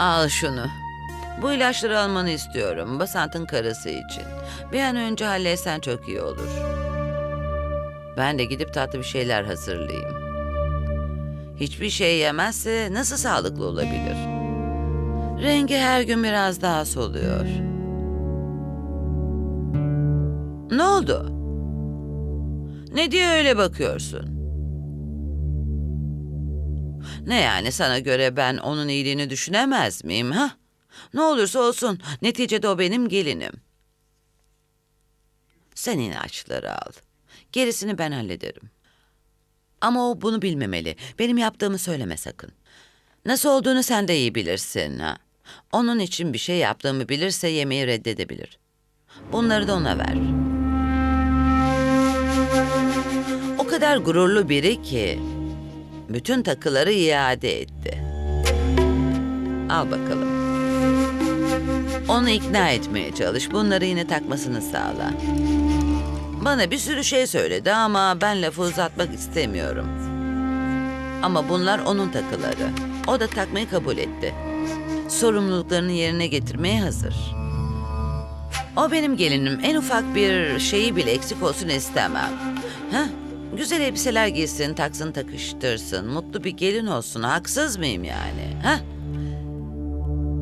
Al şunu. Bu ilaçları almanı istiyorum. Basant'ın karısı için. Bir an önce halletsen çok iyi olur. Ben de gidip tatlı bir şeyler hazırlayayım. Hiçbir şey yemezse nasıl sağlıklı olabilir? Rengi her gün biraz daha soluyor. Ne oldu? Ne diye öyle bakıyorsun? Ne yani sana göre ben onun iyiliğini düşünemez miyim ha? Ne olursa olsun neticede o benim gelinim. Sen ilaçları al. Gerisini ben hallederim. Ama o bunu bilmemeli. Benim yaptığımı söyleme sakın. Nasıl olduğunu sen de iyi bilirsin ha. Onun için bir şey yaptığımı bilirse yemeği reddedebilir. Bunları da ona ver. O kadar gururlu biri ki bütün takıları iade etti. Al bakalım. Onu ikna etmeye çalış. Bunları yine takmasını sağla. Bana bir sürü şey söyledi ama ben lafı uzatmak istemiyorum. Ama bunlar onun takıları. O da takmayı kabul etti. Sorumluluklarını yerine getirmeye hazır. O benim gelinim. En ufak bir şeyi bile eksik olsun istemem. Heh, güzel elbiseler giysin, taksın, takıştırsın. Mutlu bir gelin olsun. Haksız mıyım yani? Heh?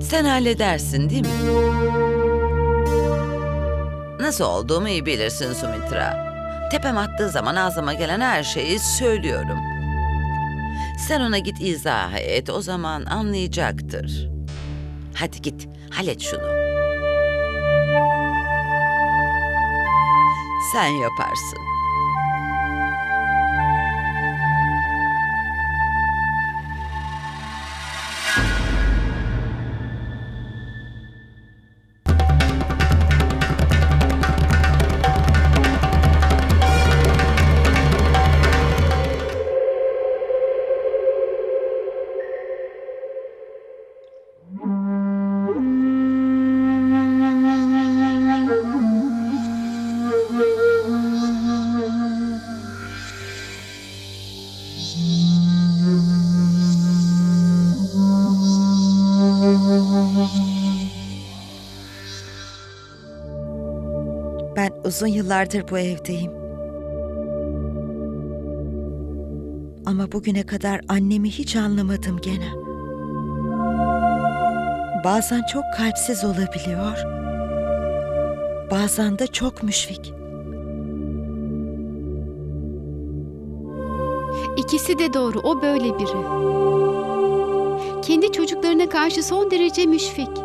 Sen halledersin değil mi? Nasıl olduğumu iyi bilirsin Sumitra. Tepem attığı zaman ağzıma gelen her şeyi söylüyorum. Sen ona git izah et, o zaman anlayacaktır. Hadi git, hallet şunu. Sen yaparsın. Uzun yıllardır bu evdeyim. Ama bugüne kadar annemi hiç anlamadım gene. Bazen çok kalpsiz olabiliyor. Bazen de çok müşfik. İkisi de doğru. O böyle biri. Kendi çocuklarına karşı son derece müşfik.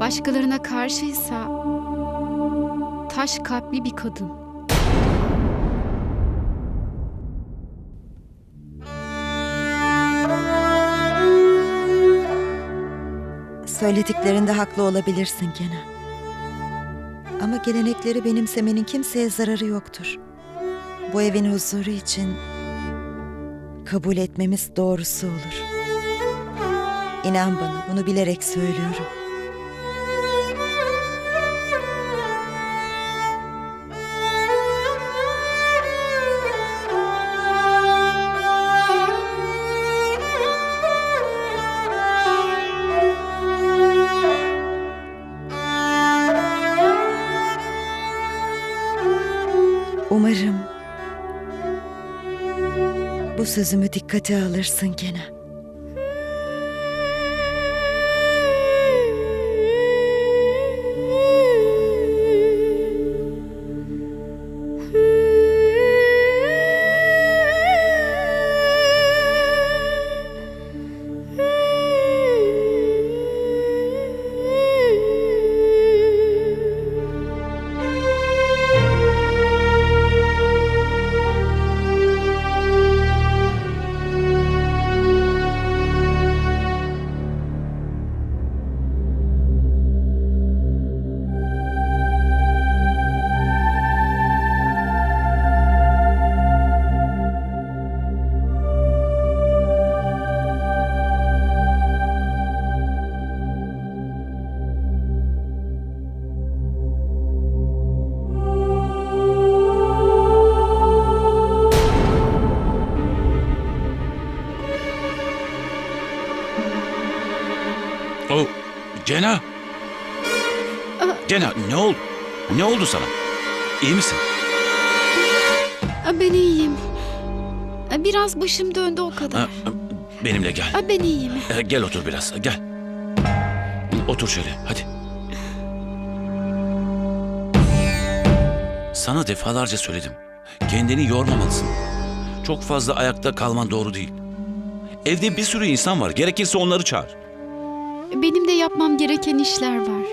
Başkalarına karşıysa taş kalpli bir kadın. Söylediklerinde haklı olabilirsin gene. Ama gelenekleri benimsemenin kimseye zararı yoktur. Bu evin huzuru için kabul etmemiz doğrusu olur. İnan bana bunu bilerek söylüyorum. Umarım bu sözümü dikkate alırsın gene. Cena! Cena ne oldu? Ne oldu sana? İyi misin? Ben iyiyim. Biraz başım döndü o kadar. Benimle gel. Ben iyiyim. Gel otur biraz. Gel. Otur şöyle. Hadi. Sana defalarca söyledim. Kendini yormamalısın. Çok fazla ayakta kalman doğru değil. Evde bir sürü insan var. Gerekirse onları çağır. Benim de yapmam gereken işler var.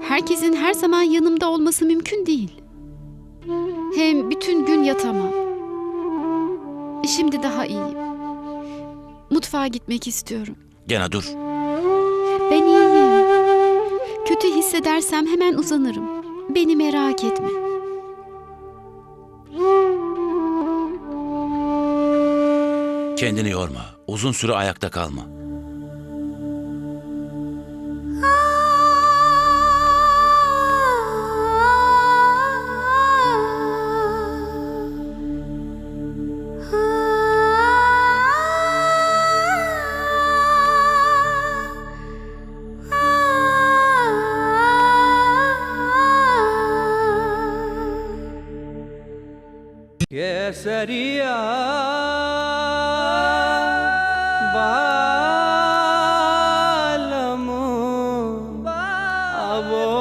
Herkesin her zaman yanımda olması mümkün değil. Hem bütün gün yatamam. Şimdi daha iyiyim. Mutfağa gitmek istiyorum. Gene dur. Ben iyiyim. Kötü hissedersem hemen uzanırım. Beni merak etme. Kendini yorma. Uzun süre ayakta kalma. केसरिया बा